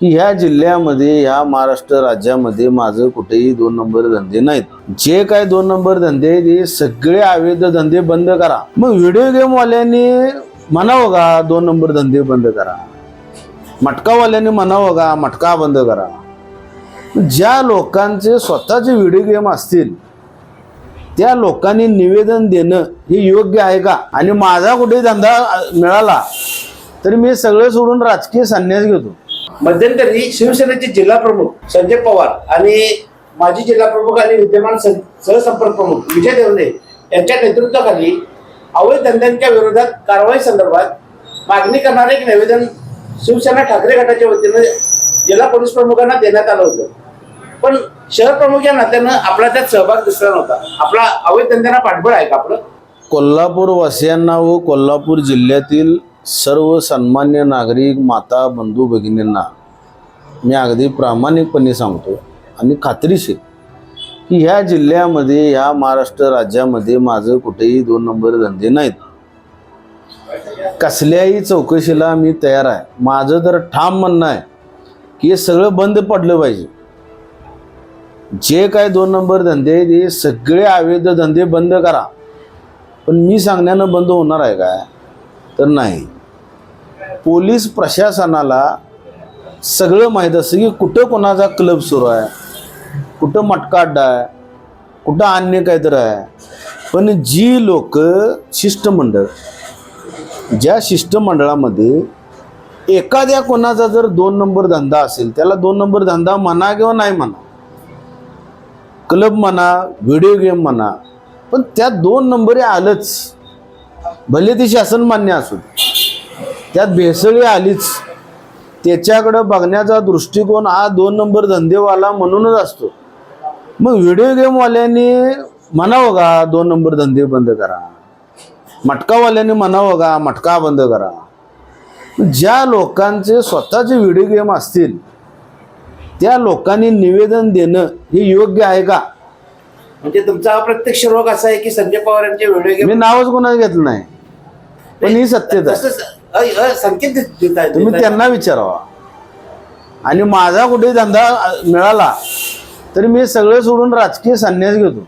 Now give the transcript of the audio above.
की ह्या जिल्ह्यामध्ये ह्या महाराष्ट्र राज्यामध्ये माझं कुठेही दोन नंबर धंदे नाहीत. जे काय दोन नंबर धंदे आहेत, सगळे अवैध धंदे बंद करा. मग व्हिडिओ गेमवाल्यांनी म्हणावं का दोन नंबर धंदे बंद करा? मटकावाल्यांनी म्हणावं का मटका बंद करा? ज्या लोकांचे स्वतःचे व्हिडिओ गेम असतील त्या लोकांनी निवेदन देणं हे योग्य आहे का? आणि माझा कुठे धंदा मिळाला तर मी सगळं सोडून राजकीय संन्यास घेतो. मध्यंतरी शिवसेनेचे जिल्हा प्रमुख संजय पवार आणि माजी जिल्हा प्रमुख आणि विद्यमान सं- सहसंपर्क प्रमुख विजय देवणे यांच्या नेतृत्वाखाली अवैध धंद्यांच्या विरोधात कारवाई संदर्भात मागणी करणारे एक निवेदन शिवसेना ठाकरे गटाच्या वतीनं जिल्हा पोलीस प्रमुखांना देण्यात आलं होतं. पण शहर प्रमुख या नात्यानं आपला त्यात सहभाग दिसला नव्हता. आपला अवैध धंद्यांना पाठबळ आहे का आपलं? कोल्हापूर वासियांना व कोल्हापूर जिल्ह्यातील सर्व सन्मान्य नागरिक माता बंधू भगिनींना मी अगदी प्रामाणिकपणे सांगतो आणि खात्रीशीर की ह्या जिल्ह्यामध्ये ह्या महाराष्ट्र राज्यामध्ये माझं कुठेही दोन नंबर धंदे नाहीत. कसल्याही चौकशीला मी तयार आहे. माझं तर ठाम म्हणणं आहे की हे सगळं बंद पडलं पाहिजे. जे काय दोन नंबर धंदे आहेत, हे सगळे अवैध धंदे बंद करा. पण मी सांगण्यानं बंद होणार आहे काय? तर नाही. पोलीस प्रशासनाला सगळं माहीत असतं की कुठं कोणाचा क्लब सुरू आहे कुठं मटका अड्डा आहे कुठं अन्य काहीतरी आहे. पण जी लोक शिष्टमंडळ ज्या शिष्टमंडळामध्ये एखाद्या कोणाचा जर दोन नंबर धंदा असेल त्याला दोन नंबर धंदा म्हणा किंवा नाही म्हणा क्लब म्हणा व्हिडिओ गेम म्हणा पण त्या दोन नंबरे आलंच. भले ती शासन मान्य असू त्यात भेसळी आलीच. त्याच्याकडं बघण्याचा दृष्टिकोन हा दोन नंबर धंदेवाला म्हणूनच असतो. मग व्हिडिओ गेमवाल्यांनी म्हणावं का दोन नंबर धंदे बंद करा? मटकावाल्यांनी म्हणावं का मटका बंद करा? ज्या लोकांचे स्वतःचे व्हिडिओ गेम असतील त्या लोकांनी निवेदन देणं हे योग्य आहे का? म्हणजे तुमचा प्रत्यक्ष रोग असा आहे की संजय पवार यांचे व्हिडिओ मी नावच कोणाचं घेतलं नाही. पण ही सत्यता अ- अ- संकेत देत- तुम्ही त्यांना विचारावा. आणि माझा कुठे धंदा मिळाला तर मी सगळं सोडून राजकीय संन्यास घेतो.